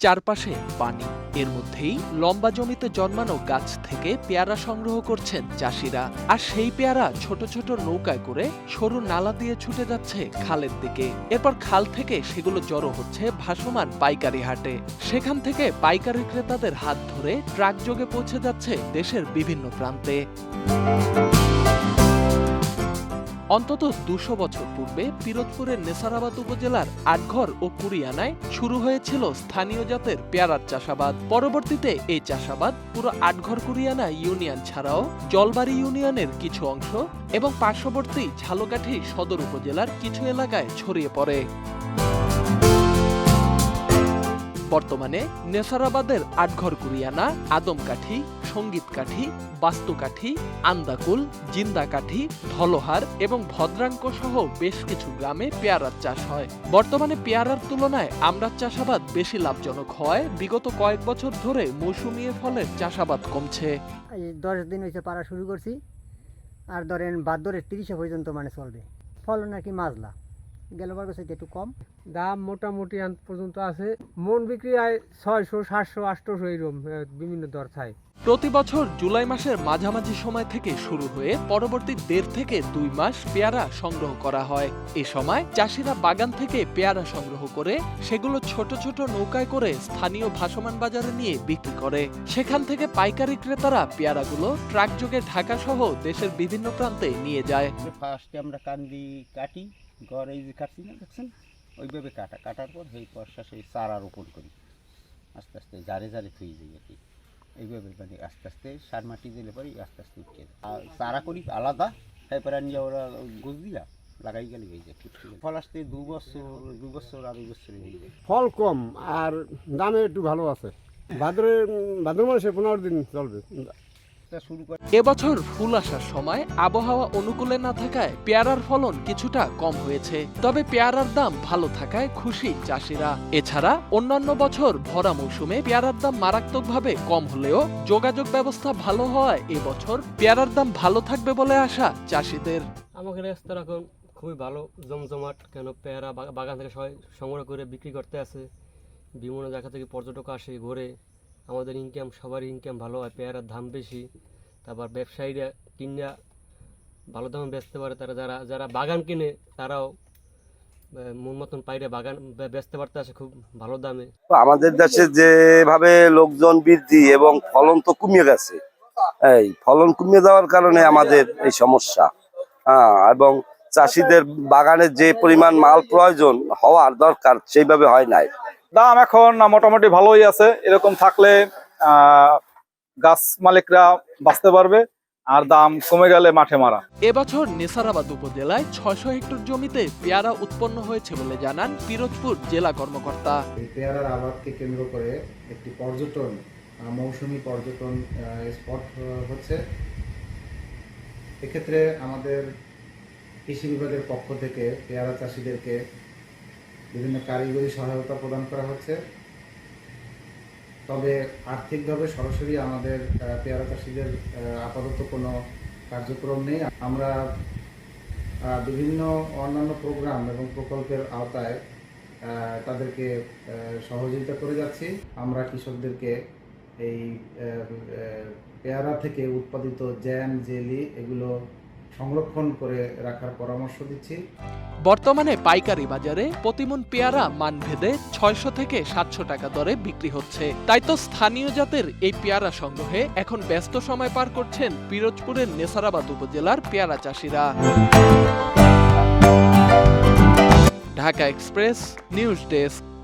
চারপাশে পানি। এর মধ্যেই লম্বা জমিতে জন্মানো গাছ থেকে পেয়ারা সংগ্রহ করছেন চাষিরা। আর সেই পেয়ারা ছোট ছোট নৌকায় করে সরু নালা দিয়ে ছুটে যাচ্ছে খালের দিকে। এরপর খাল থেকে সেগুলো জড়ো হচ্ছে ভাসমান পাইকারি হাটে। সেখান থেকে পাইকারি ক্রেতাদের হাত ধরে ট্রাক যোগে পৌঁছে যাচ্ছে দেশের বিভিন্ন প্রান্তে। অন্তত দুশো বছর পূর্বে পিরোজপুরের নেসারাবাদ উপজেলার আটঘর ও কুরিয়ানায় শুরু হয়েছিল স্থানীয় জাতের পেয়ারার চাষাবাদ। পরবর্তীতে এই চাষাবাদ পুরো আটঘর কুরিয়ানা ইউনিয়ন ছাড়াও জলবাড়ি ইউনিয়নের কিছু অংশ এবং পার্শ্ববর্তী ঝালকাঠি সদর উপজেলার কিছু এলাকায় ছড়িয়ে পড়ে। বর্তমানে নেসারাবাদের আটঘর কুরিয়ানা আদমকাঠি সঙ্গীতকাঠি বাস্তুকাঠি আন্দাকুল জিন্দাকাঠি ধলহার এবং ভদ্রাঙ্ক সহ বেশ কিছু গ্রামে পেয়ারার চাষ হয়। বর্তমানে পেয়ারার তুলনায় আমড়ার চাষাবাদ বেশি লাভজনক হয় বিগত কয়েক বছর ধরে মৌসুমী ফলের চাষাবাদ কমছে। দশ দিন হয়েছে পারা শুরু করছি আর ধরেন বাদ্যরের তিরিশে পর্যন্ত মানে চলবে। ফলন আর কি মাজলা গেলবার বছর একটু কম। দাম মোটামুটি আন পর্যন্ত আছে। মন বিক্রি হয় ছয়শো সাতশো আটশোশো এইরকম বিভিন্ন দর চাই প্রতি বছর জুলাই মাসের মাঝামাঝি সময় থেকে শুরু হয়ে পরবর্তী দেড় থেকে দুই মাস পেয়ারা সংগ্রহ করা হয়। এ সময় চাষিরা বাগান থেকে পেয়ারা সংগ্রহ করে সেগুলো ছোট ছোট নৌকায় করে স্থানীয় ভাসমান বাজারে নিয়ে বিক্রি করে। সেখান থেকে পাইকারি ক্রেতারা পেয়ারাগুলো ট্রাক যোগে ঢাকা সহ দেশের বিভিন্ন প্রান্তে নিয়ে যায়। ফার্স্টে আমরা কান্দি কাটি, ঘর যে কাটছি না, দেখছেন? ওইভাবে কাটা। কাটার পর সেই পয়সা সেই চারা রোপণ করি। আস্তে আস্তে জারে জারে থুই যাই আর কি। এইভাবে মানে আস্তে আস্তে সার মাটি দিলে পরে আস্তে আস্তে উঠে আর চারা করি আলাদা তারপরে নিয়ে ওরা গোছ দিলা লাগাই গেলে হয়ে যায় ফল আসতে দু বছর দু বছর আড়াই বছর হয়ে যায় ফল কম, আর দামে একটু ভালো আছে। ভাদ্রে ভাদ্র মাসে পনেরো দিন চলবে। তা শুরু করে। এবছর ফুল আসার সময় আবহাওয়া অনুকূলে না থাকায় পেয়ারার ফলন কিছুটা কম হয়েছে। তবে পেয়ারার দাম ভালো থাকায় খুশি চাষিরা। এছাড়া অন্যান্য বছর ভরা মৌসুমে পেয়ারার দাম মারাত্মকভাবে কম হলেও যোগাযোগ ব্যবস্থা ভালো হওয়ায় এবছর পেয়ারার দাম ভালো থাকবে বলে আশা চাষিদের। আমাদের রাস্তা এখন খুবই ভালো জমজমাট কেন পেয়ারা বাগা- বাগান থেকে সবাই সংগ্রহ করে বিক্রি করতে আসে। বিভিন্ন জায়গা থেকে পর্যটক আসে ঘোরে। আমাদের ইনকাম সবারই ইনকাম ভালো হয়, পেয়ারার দাম বেশি, তারপর ব্যবসায়ীরা কিনা ভালো দামে বেচতে পারে, তারা যারা যারা বাগান কিনে, তারাও মন মতন পাইরে বাগান বেচতে পারতে আসে খুব ভালো দামে। আমাদের দেশে যেভাবে লোকজন বৃদ্ধি এবং ফলন তো কমিয়ে গেছে, এই ফলন কমিয়ে যাওয়ার কারণে আমাদের এই সমস্যা হ্যাঁ এবং চাষিদের বাগানের যে পরিমাণ মাল প্রয়োজন হওয়ার দরকার সেইভাবে হয় নাই। দাম এখন মোটামুটি ভালোই আছে। এরকম থাকলে আহ, গাছ মালিকরা বাঁচতে পারবে আর দাম কমে গেলে মাঠে মারা। এবছর নেসারাবাদ উপজেলায় ছয়শো হেক্টর জমিতে পেয়ারা উৎপন্ন হয়েছে বলে জানান পিরোজপুর জেলা কর্মকর্তা। এই পেয়ারার আবাদকে কেন্দ্র করে একটি পর্যটন আহ, মৌসুমী পর্যটন স্পট হচ্ছে। এক্ষেত্রে আমাদের কৃষি বিভাগের পক্ষ থেকে পেয়ারা চাষিদেরকে বিভিন্ন কারিগরি সহায়তা প্রদান করা হচ্ছে। তবে আর্থিকভাবে সরাসরি আমাদের পেয়ারা চাষিদের আপাতত কোনো কার্যক্রম নেই। আমরা বিভিন্ন অন্যান্য প্রোগ্রাম এবং প্রকল্পের আওতায় তাদেরকে সহযোগিতা করে যাচ্ছি। আমরা কৃষকদেরকে এই পেয়ারা থেকে উৎপাদিত জ্যাম, জেলি এগুলো সংরক্ষণ করে রাখার পরামর্শ দিচ্ছি। বর্তমানে পাইকারি বাজারে প্রতিমন পেয়ারা মানভেদে ছয়শো থেকে সাতশো টাকা দরে বিক্রি হচ্ছে। তাই তো স্থানীয় জাতের এই পেয়ারা সংগ্রহে এখন ব্যস্ত সময় পার করছেন পিরোজপুরের নেসারাবাদ উপজেলার পেয়ারা চাষিরা। Dhaka express, news desk.